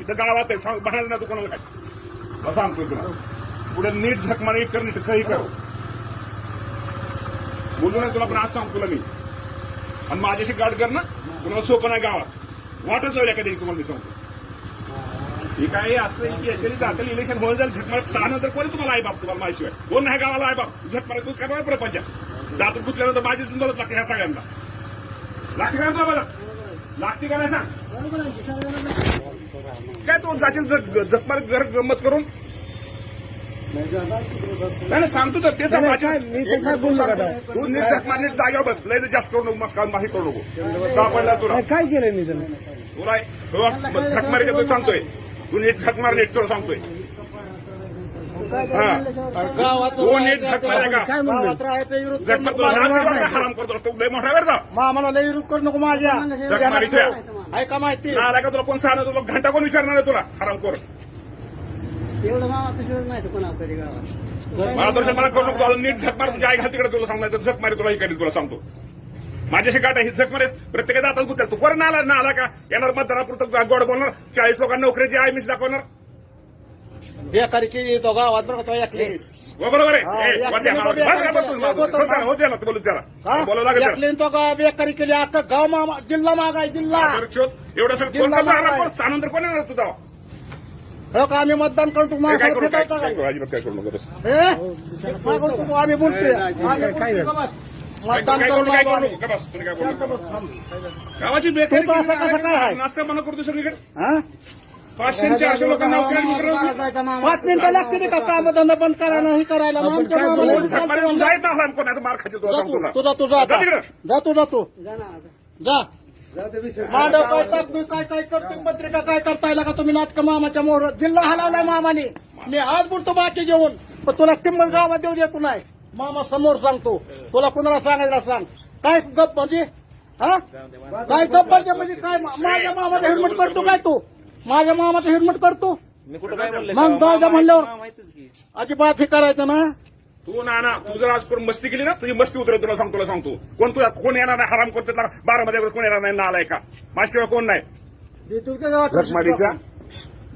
इथं गावात आहे सांग म्हणायचं ना तू कोणाला काय? मला सांगतोय तुला. पुढे नीट झक मारा कर नीट काही कर. बोलू नाही तुला पण आज सांगतो तुला मी. आणि माझ्याशी गाठ कर ना कुणाला सोपं नाही गावात. वाटच लावल्या कधी तुम्हाला मी सांगतो. ही काय असतं की याच्याने दाखल इलेक्शन होऊन जाईल झकमारत सहा नंतर कोणी तुम्हाला आई बाप तुम्हाला माझ्याशिवाय कोण नाही गावाला आई बाप? झकमारत तू करणार प्रपंच. दातून गुतल्यानंतर माझीच मदत लागते ह्या सगळ्यांना. लागते का तुला मदत लागते का नाही सांग? काय तू जाशील झकमार जर गंमत करून? नाही नाही, सांगतो तर ते सांग? तू नीट झकमार नीट जागेवर बस लय जास्त करू नको मस्त माही करू नको. का पडला तुला? काय केलंय मी तुला तुला झक मारी तू सांगतोय. तू नीट झक मार नीट तुला सांगतोय. तू नीट का काय म्हणलं विरोध हराम करतो तू? लय मोठा मामाला करू नको माझ्या. जगमारीच्या. ऐका माहिती. ना आला का तुला? कोण सांगणार? तुला घंटा कोण विचारणार आहे तुला? हराम कर. एवढं मामा पिशवत नाही कोणा कधी गावात. मला दर्शन मला करू नको. नीट झक मार. तुझ्या आई घाल तिकडे तुला सांगणार तर झक मारी तुला ही करीन तुला सांगतो. माझ्याशी गाठ आहे. ही झक मारे प्रत्येकाचा आता गुत्या तू कोण आला ना आला का? येणार मतदारापुरतं गोड बोलणार. चाळीस लोकांना नोकरीची आई मिस दाखवणार. बेकारी केली तो गावात बरं का तो ऐकले हो, बरोबर आहे हा, हो बोलू त्याला बोलावं लागेल. ऐकले तो का बेकारी केली अख्खा गाव मामा जिल्हा मागाय जिल्हा एवढं सगळं कोण करणार? मागाय. कोण? सानंतर कोण येणार तुझा हो का आम्ही मतदान करतो हे काय करू काय फेटावता काय काय करू अजिबात काय करू नको बस. हे? काय करतो? आम्ही बोलतोय आम्ही. काय मतदान करू करू काय करू आम्ही. नको. का बस, तुम्ही काय बोलू नका. गावाची बेकारी असं कसं काय आहे? नाश्ता बंद करतो सगळीकडे हा? पाचशे चारशे लोकांना पाच मिनिटं लागते का? काम धंदा बंद करायला हे करायला मामाला आता मार खायचे तू ना तू जा. मांडव काय टाकतोय काय काय करतोय पत्रिका काय करताय का तुम्ही? नाटक मामाच्या मोहर जिल्हा हलवलाय मामाने. मी आज बोलतो बाकी जेवण पण तुला किंमत गावात देऊ देतो नाही. मामा समोर सांगतो. तुला कुणाला सांगायला सांग. काय गप म्हणजे? हा? काय गप म्हणजे म्हणजे? काय माझ्या मामाचं हेल्मेट करतो काय तू? माझ्या मामाचं हेल्मेट करतो मग दादा म्हणल्यावर अजिबात हे करायचं ना. तू ना ना तू जर आज करून मस्ती केली ना तुझी मस्ती उतरेल तुला सांगतो तुला सांगतो. कोण तुला कोण येणार नाही हराम करतो बारा मध्ये कोण येणार नाही नालाय का? माझ्याशिवाय कोण नाही.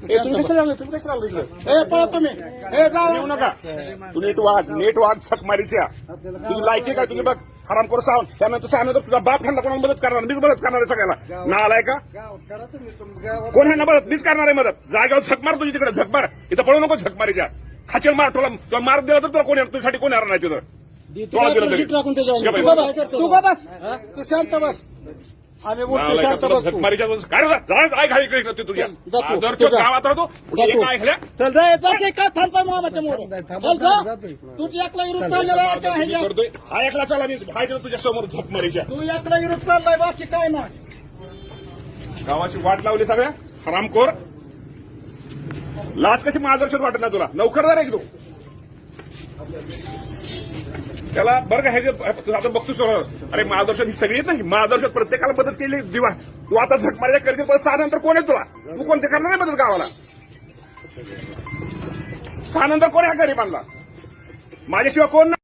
ए, तुम्ही कशाला? तुम्ही कशाला लागले? ए पळा तुम्ही. ए जाऊ येऊ नका. तू नीट वाग नीट वाग झकमारीच्या तुझी लायकी काय? तुझी बघ. हराम करू सांग त्यानंतर सांगणार तुझा बाप ठरला कोणाला मदत करणार? मीच मदत करणार आहे सगळ्याला ना आलाय का? कोण आहे ना मदत? मीच करणार आहे मदत. जागेवर झक मार तुझी तिकडे झक मार. इथं पळू नको झकमारीच्या खाचेल मार तुला तुला मार दिला तर तुला कोण येणार? तुझ्यासाठी कोण येणार नाही तिथं. तू बस तू शांत बस. आम्ही बोलतो शांत. गावात राहतो ऐकल्या चल जा जा की काय थांबताय मामाच्या मोर नाही, चल थांबा, जा जातोय. तुझी एकला चाललेला आहे मी. करतोय हा चला मी तुझ्या समोर झकमारीच्या तू एकला विरोध चाललाय बाकी काय नाही. गावाची वाट लावली सगळ्या? हरामखोर लाच कशी मार्गदर्शक वाटत नाही तुला? नोकरदार आहे की तू त्याला बरं का हे जे आता बघतो सर अरे महादर्शन ही सगळी नाही. महादर्शन प्रत्येकाला मदत केली. दिवा. तू आता झक मारल्या करशील पण सहा नंतर कोण आहे तुला? तू कोणते करणार नाही मदत गावाला? सहा नंतर कोण आहे गरीबांना? माझ्याशिवाय कोण